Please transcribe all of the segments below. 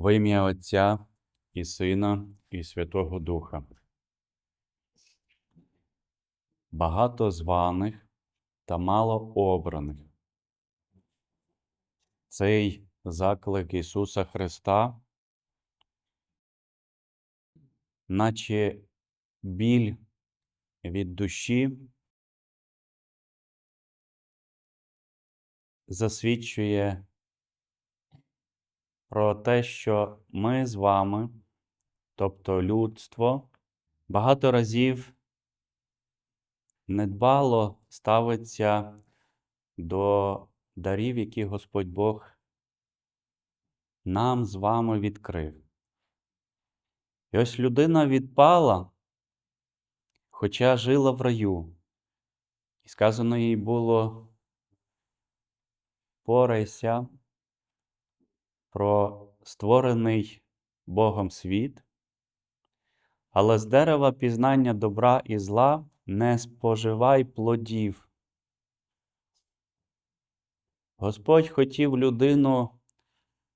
Во ім'я Отця і Сина, і Святого Духа. Багато званих та мало обраних. Цей заклик Ісуса Христа, наче біль від душі, засвідчує про те, що ми з вами, тобто людство, багато разів недбало ставиться до дарів, які Господь Бог нам з вами відкрив. І ось людина відпала, хоча жила в раю, і сказано їй було порайся про створений Богом світ, але з дерева пізнання добра і зла не споживай плодів. Господь хотів людину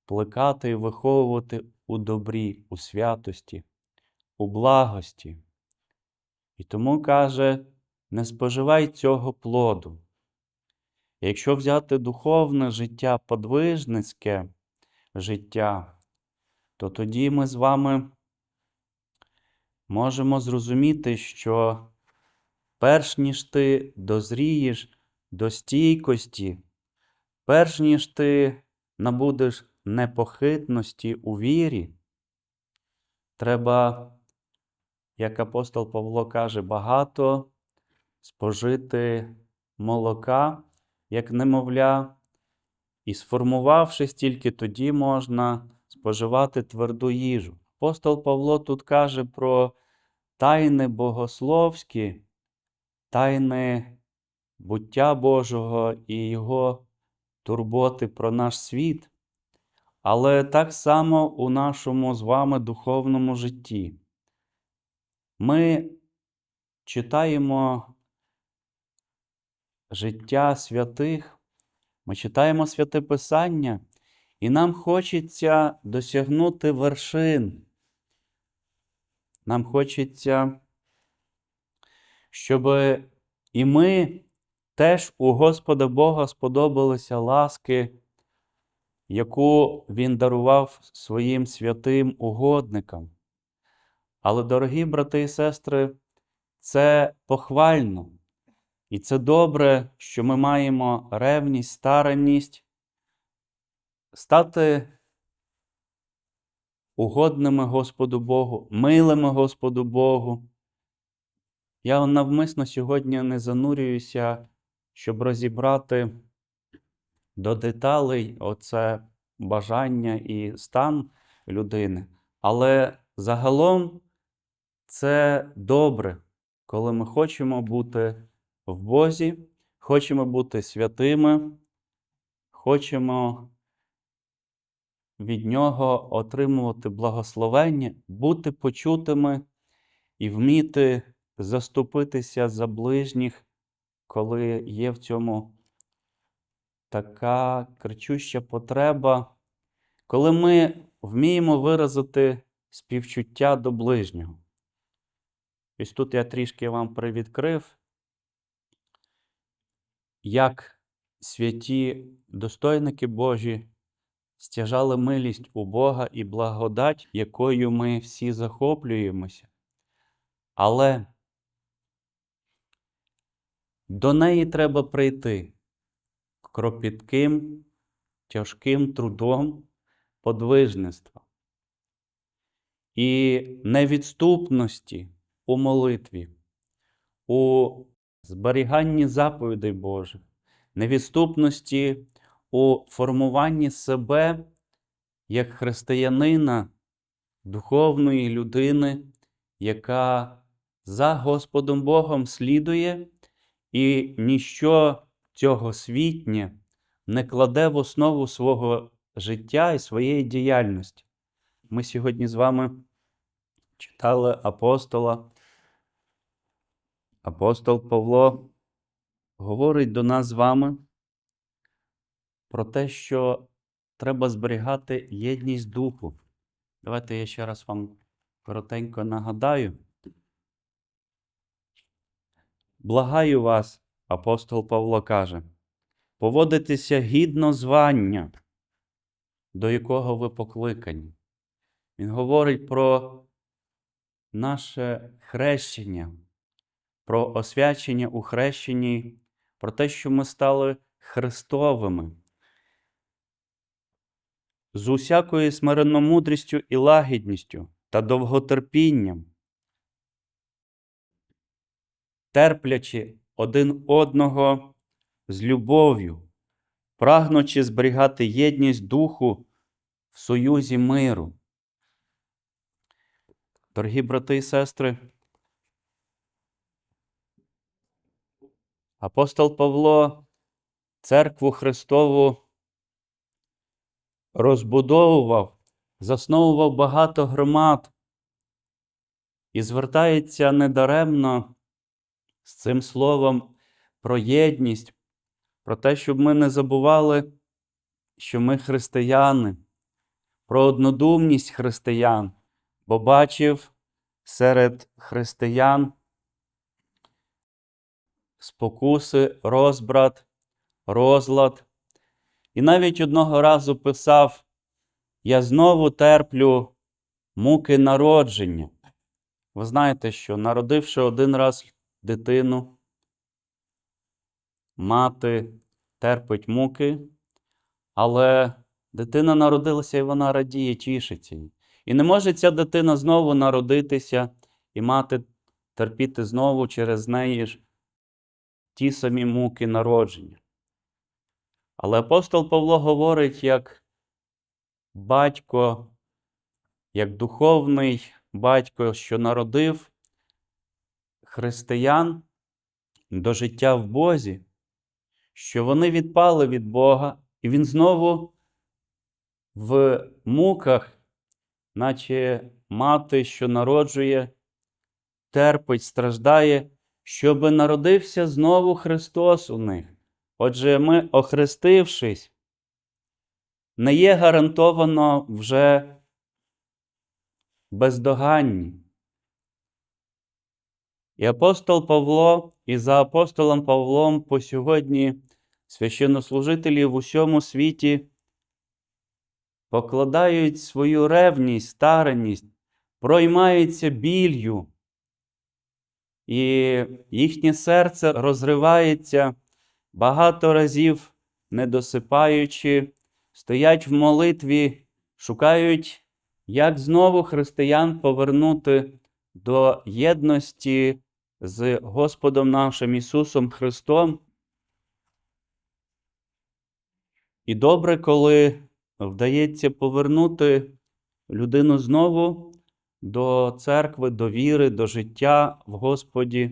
плекати і виховувати у добрі, у святості, у благості. І тому каже: не споживай цього плоду. Якщо взяти духовне життя, подвижницьке життя, то тоді ми з вами можемо зрозуміти, що перш ніж ти дозрієш до стійкості, перш ніж ти набудеш непохитності у вірі, треба, як апостол Павло каже, багато спожити молока, як немовля, і сформувавшись тільки тоді можна споживати тверду їжу. Апостол Павло тут каже про тайни богословські, тайни буття Божого і Його турботи про наш світ, але так само у нашому з вами духовному житті. Ми читаємо життя святих, ми читаємо святе Писання, і нам хочеться досягнути вершин. Нам хочеться, щоб і ми теж у Господа Бога сподобалися ласки, яку Він дарував своїм святим угодникам. Але, дорогі брати і сестри, це похвально. І це добре, що ми маємо ревність, старанність стати угодними Господу Богу, милими Господу Богу. Я навмисно сьогодні не занурююся, щоб розібрати до деталей оце бажання і стан людини. Але загалом це добре, коли ми хочемо бути в Бозі, хочемо бути святими, хочемо від Нього отримувати благословення, бути почутими і вміти заступитися за ближніх, коли є в цьому така кричуща потреба, коли ми вміємо виразити співчуття до ближнього. Ось тут я трішки вам привідкрив, як святі достойники Божі стяжали милість у Бога і благодать, якою ми всі захоплюємося. Але до неї треба прийти кропітким, тяжким трудом подвижництва і невідступності у молитві, у зберіганні заповідей Божих, невідступності у формуванні себе як християнина, духовної людини, яка за Господом Богом слідує, і ніщо цього світнє не кладе в основу свого життя і своєї діяльності. Ми сьогодні з вами читали апостола. Апостол Павло говорить до нас з вами про те, що треба зберігати єдність духу. Давайте я ще раз вам коротенько нагадаю. Благаю вас, апостол Павло каже, поводитися гідно звання, до якого ви покликані. Він говорить про наше хрещення, про освячення у хрещенні, про те, що ми стали Христовими. З усякою смиренномудрістю і лагідністю та довготерпінням, терплячи один одного з любов'ю, прагнучи зберігати єдність духу в союзі миру. Дорогі брати і сестри, апостол Павло церкву Христову розбудовував, засновував багато громад і звертається недаремно з цим словом про єдність, про те, щоб ми не забували, що ми християни, про однодумність християн, бо бачив серед християн спокуси, розбрат, розлад. І навіть одного разу писав: Я знову терплю муки народження. Ви знаєте, що народивши один раз дитину, мати терпить муки, але дитина народилася і вона радіє, тішиться. І не може ця дитина знову народитися і мати терпіти знову через неї ж ті самі муки народження. Але апостол Павло говорить, як батько, як духовний батько, що народив християн до життя в Бозі, що вони відпали від Бога, і він знову в муках, наче мати, що народжує, терпить, страждає, щоби народився знову Христос у них. Отже, ми, охрестившись, не є гарантовано вже бездоганні. І апостол Павло, і за апостолом Павлом по сьогодні священнослужителі в усьому світі покладають свою ревність, старанність, проймаються біллю, і їхнє серце розривається багато разів, не досипаючи, стоять в молитві, шукають, як знову християн повернути до єдності з Господом нашим Ісусом Христом. І добре, коли вдається повернути людину знову до церкви, до віри, до життя в Господі.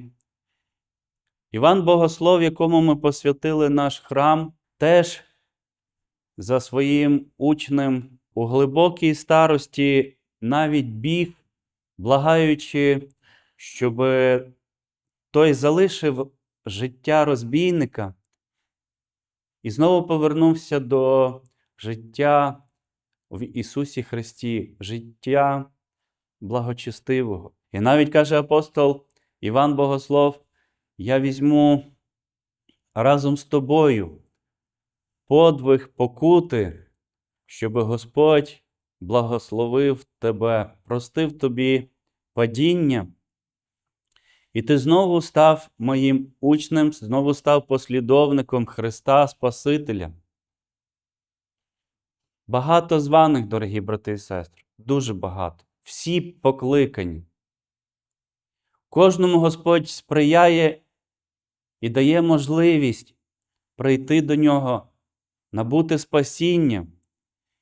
Іван Богослов, якому ми посвятили наш храм, теж за своїм учнем у глибокій старості навіть біг, благаючи, щоб той залишив життя розбійника і знову повернувся до життя в Ісусі Христі, життя благочестивого. І навіть каже апостол Іван Богослов, я візьму разом з тобою подвиг покути, щоб Господь благословив тебе, простив тобі падіння, і ти знову став моїм учнем, знову став послідовником Христа Спасителя. Багато званих, дорогі брати і сестри, дуже багато. Всі покликані. Кожному Господь сприяє і дає можливість прийти до нього, набути спасіння.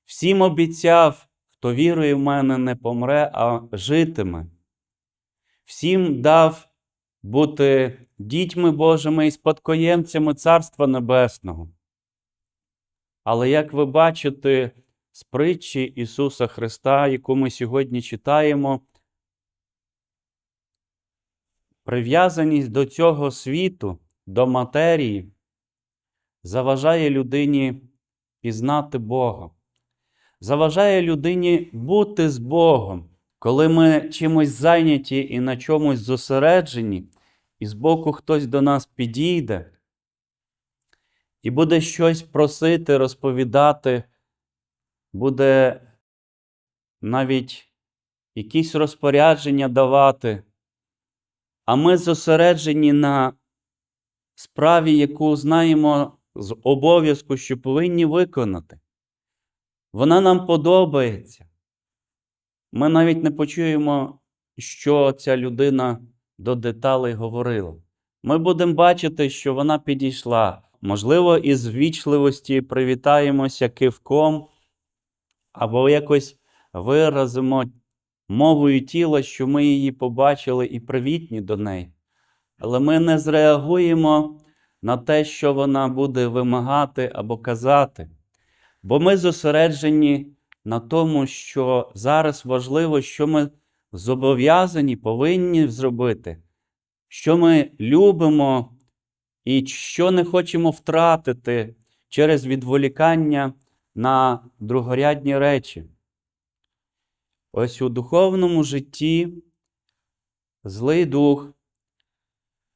Всім обіцяв, хто вірує в мене, не помре, а житиме. Всім дав бути дітьми Божими і спадкоємцями Царства Небесного. Але як ви бачите з притчі Ісуса Христа, яку ми сьогодні читаємо, прив'язаність до цього світу, до матерії, заважає людині пізнати Бога, заважає людині бути з Богом. Коли ми чимось зайняті і на чомусь зосереджені, і збоку хтось до нас підійде і буде щось просити, розповідати, буде навіть якісь розпорядження давати, а ми зосереджені на справі, яку знаємо з обов'язку, що повинні виконати. Вона нам подобається. Ми навіть не почуємо, що ця людина до деталей говорила. Ми будемо бачити, що вона підійшла. Можливо, із вічливості привітаємося кивком, або якось виразимо мовою тіла, що ми її побачили і привітні до неї. Але ми не зреагуємо на те, що вона буде вимагати або казати. Бо ми зосереджені на тому, що зараз важливо, що ми зобов'язані, повинні зробити, що ми любимо і що не хочемо втратити через відволікання на другорядні речі. Ось у духовному житті злий дух,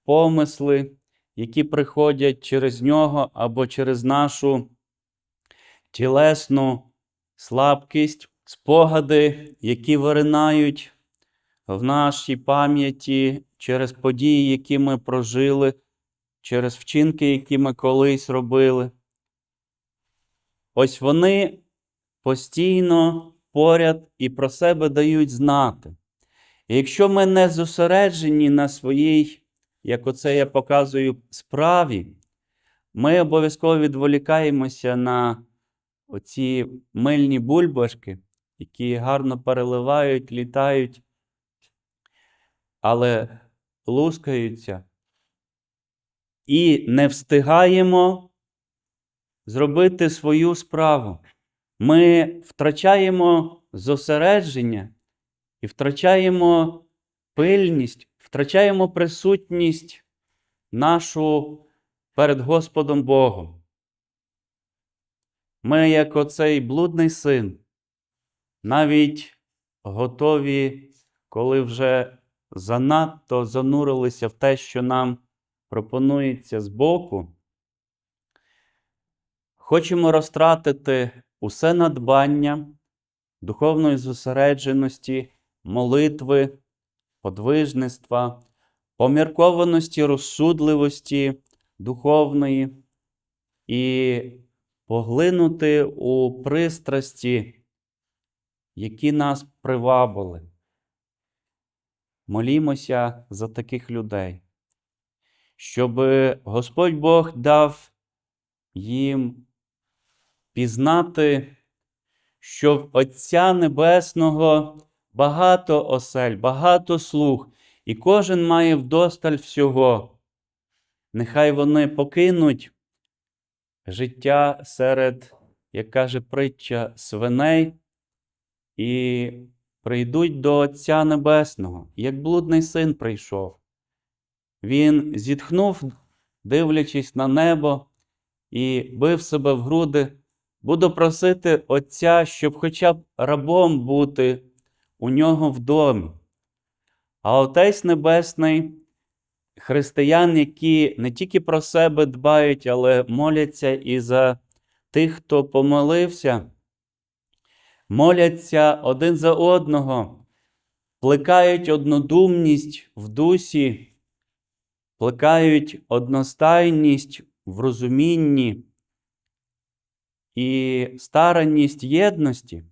помисли, які приходять через нього або через нашу тілесну слабкість, спогади, які виринають в нашій пам'яті через події, які ми прожили, через вчинки, які ми колись робили. Ось вони постійно поряд і про себе дають знати. І якщо ми не зосереджені на своїй, як оце я показую, справі, ми обов'язково відволікаємося на оці мильні бульбашки, які гарно переливають, літають, але лускаються. І не встигаємо зробити свою справу. Ми втрачаємо зосередження і втрачаємо пильність, втрачаємо присутність нашу перед Господом Богом. Ми, як оцей блудний син, навіть готові, коли вже занадто занурилися в те, що нам пропонується збоку, хочемо розтратити усе надбання духовної зосередженості, молитви, подвижництва, поміркованості, розсудливості духовної і поглинути у пристрасті, які нас привабили. Молімося за таких людей, щоб Господь Бог дав їм пізнати, що в Отця Небесного багато осель, багато слуг, і кожен має вдосталь всього. Нехай вони покинуть життя серед, як каже притча, свиней і прийдуть до Отця Небесного, як блудний син прийшов. Він зітхнув, дивлячись на небо, і бив себе в груди. Буду просити Отця, щоб хоча б рабом бути у нього в домі. А Отець Небесний, християн, які не тільки про себе дбають, але моляться і за тих, хто помолився, моляться один за одного, плекають однодумність в дусі, плекають одностайність в розумінні і старанність єдності,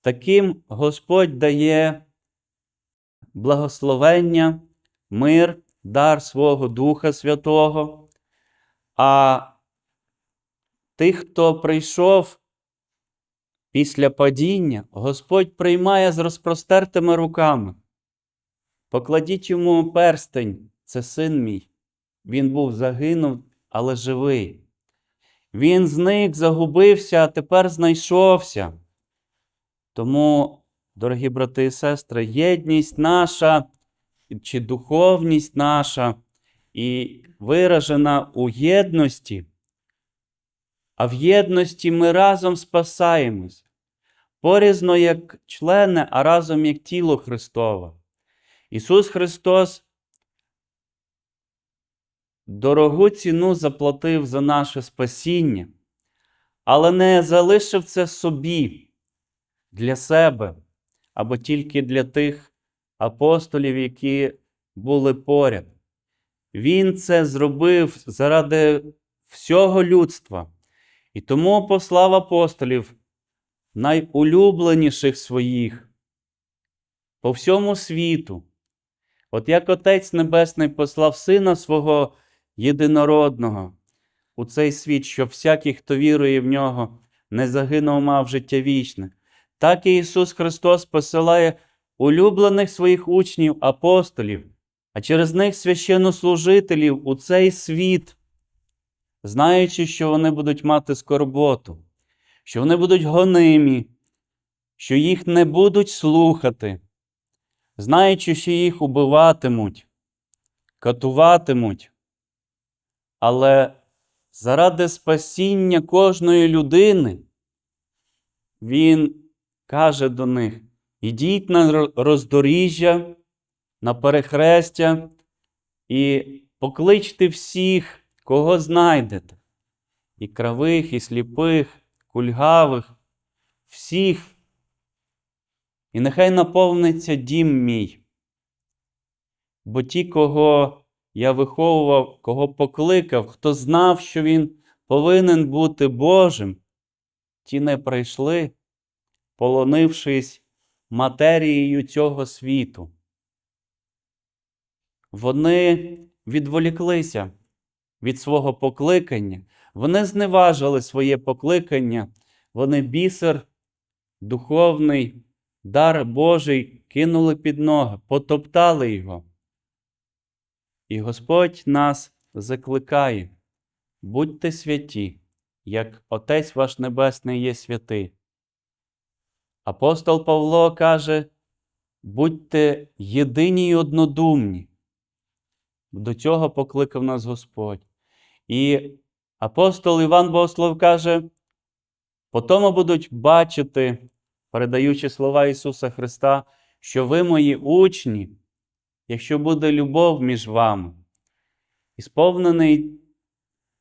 таким Господь дає благословення, мир, дар свого Духа Святого, а тих, хто прийшов після падіння, Господь приймає з розпростертими руками. Покладіть йому перстень, це син мій. Він був загинув, але живий. Він зник, загубився, а тепер знайшовся. Тому, дорогі брати і сестри, єдність наша чи духовність наша і виражена у єдності, а в єдності ми разом спасаємось. порізно як члени, а разом як тіло Христове. Ісус Христос дорогу ціну заплатив за наше спасіння, але не залишив це собі для себе або тільки для тих апостолів, які були поряд. Він це зробив заради всього людства. І тому послав апостолів, найулюбленіших своїх, по всьому світу. От як Отець Небесний послав Сина свого єдинородного у цей світ, щоб всякий, хто вірує в нього, не загинув, мав життя вічне, так і Ісус Христос посилає улюблених своїх учнів, апостолів, а через них священнослужителів у цей світ, знаючи, що вони будуть мати скорботу, що вони будуть гонимі, що їх не будуть слухати, знаючи, що їх убиватимуть, катуватимуть. Але заради спасіння кожної людини Він каже до них: ідіть на роздоріжжя, на перехрестя і покличте всіх, кого знайдете, і кравих, і сліпих, кульгавих, всіх. І нехай наповниться дім мій. Бо ті, кого я виховував, кого покликав, хто знав, що він повинен бути Божим, ті не прийшли, полонившись матерією цього світу. Вони відволіклися від свого покликання, вони зневажили своє покликання, вони бісер, духовний, дар Божий кинули під ноги, потоптали його. І Господь нас закликає: будьте святі, як Отець ваш Небесний є святий. Апостол Павло каже: будьте єдині й однодумні. До цього покликав нас Господь. І апостол Іван Богослов каже: по тому будуть бачити, передаючи слова Ісуса Христа, що ви мої учні, якщо буде любов між вами. І сповнений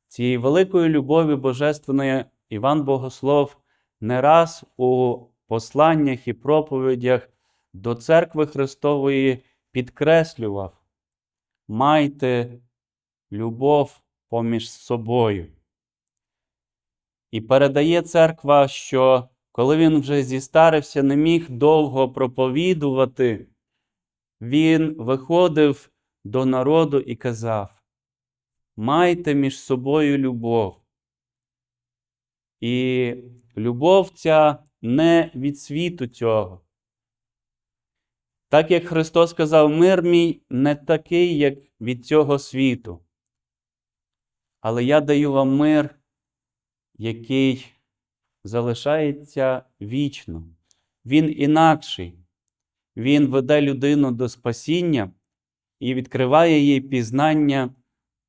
цієї великої любові Божественної Іван Богослов не раз у посланнях і проповідях до церкви Христової підкреслював: майте любов поміж собою. І передає церква, що коли він вже зістарився, не міг довго проповідувати, він виходив до народу і казав: Майте між собою любов. І любов ця не від світу цього. Так як Христос сказав, мир мій не такий, як від цього світу. Але я даю вам мир, який залишається вічно. Він інакший. Він веде людину до спасіння і відкриває їй пізнання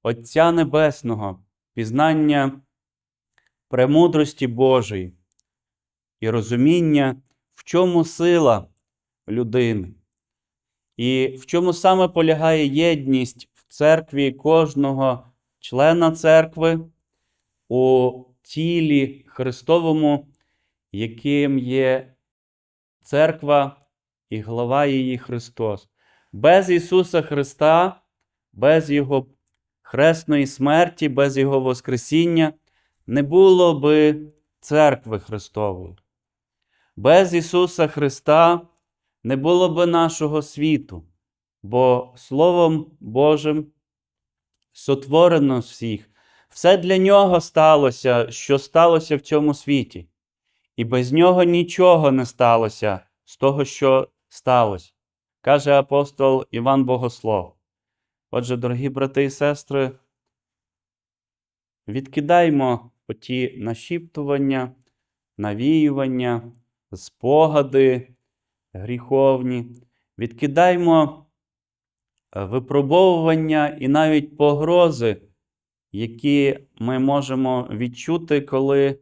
Отця Небесного, пізнання премудрості Божої і розуміння, в чому сила людини, і в чому саме полягає єдність в церкві кожного члена церкви у тілі Христовому, яким є церква і глава її Христос. Без Ісуса Христа, без Його хресної смерті, без Його Воскресіння не було би церкви Христової. Без Ісуса Христа не було би нашого світу, бо Словом Божим сотворено всіх. Все для Нього сталося, що сталося в цьому світі. І без нього нічого не сталося з того, що сталося, каже апостол Іван Богослов. Отже, дорогі брати і сестри, відкидаймо оті нашіптування, навіювання, спогади гріховні, відкидаймо е, випробовування і навіть погрози, які ми можемо відчути, коли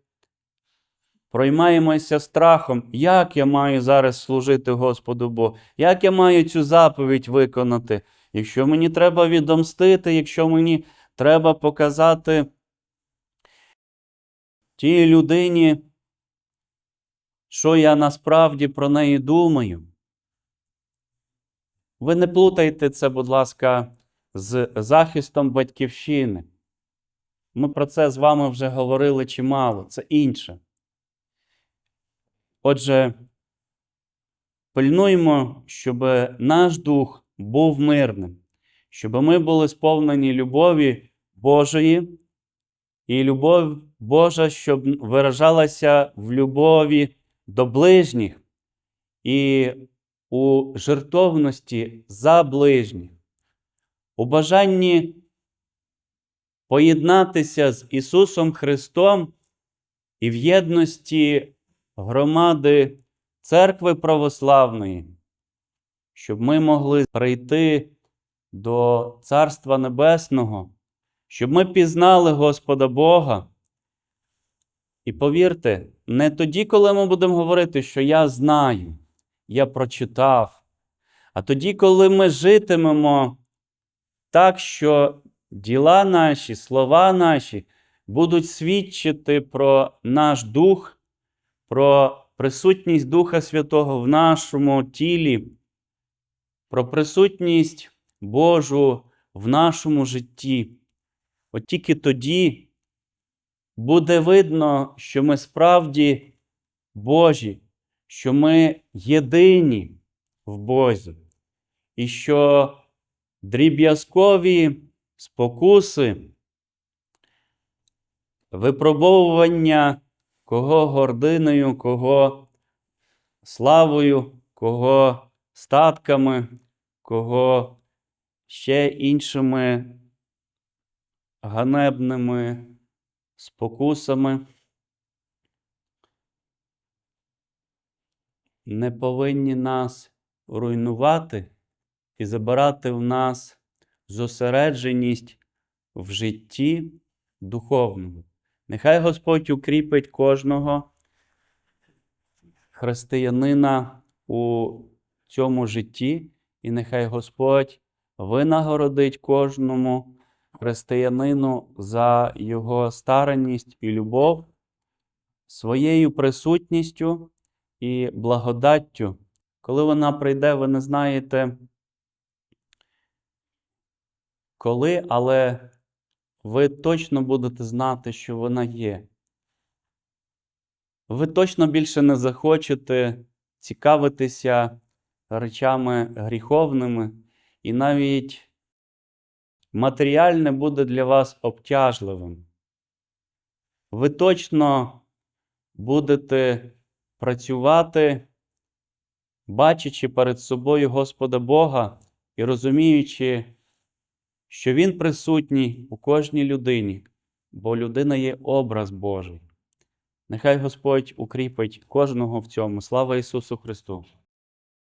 проймаємося страхом, як я маю зараз служити Господу Богу, як я маю цю заповідь виконати, якщо мені треба відомстити, якщо мені треба показати тій людині, що я насправді про неї думаю. Ви не плутайте це, будь ласка, з захистом батьківщини. Ми про це з вами вже говорили чимало, це інше. Отже, пильнуємо, щоб наш дух був мирним, щоб ми були сповнені любові Божої, і любов Божа, щоб виражалася в любові до ближніх і у жертовності за ближніх, у бажанні поєднатися з Ісусом Христом і в єдності громади Церкви Православної, щоб ми могли прийти до Царства Небесного, щоб ми пізнали Господа Бога. І повірте, не тоді, коли ми будемо говорити, що я знаю, я прочитав, а тоді, коли ми житимемо так, що діла наші, слова наші будуть свідчити про наш дух, про присутність Духа Святого в нашому тілі, про присутність Божу в нашому житті. От тільки тоді буде видно, що ми справді Божі, що ми єдині в Бозі, і що дріб'язкові спокуси, випробовування кого гординою, кого славою, кого статками, кого ще іншими ганебними спокусами. Не повинні нас руйнувати і забирати в нас зосередженість в житті духовному. Нехай Господь укріпить кожного християнина у цьому житті, і нехай Господь винагородить кожному християнину за його старанність і любов своєю присутністю і благодаттю. Коли вона прийде, ви не знаєте, коли, але ви точно будете знати, що вона є. Ви точно більше не захочете цікавитися речами гріховними, і навіть матеріальне буде для вас обтяжливим. Ви точно будете працювати, бачачи перед собою Господа Бога і розуміючи, що Він присутній у кожній людині, бо людина є образ Божий. Нехай Господь укріпить кожного в цьому. Слава Ісусу Христу!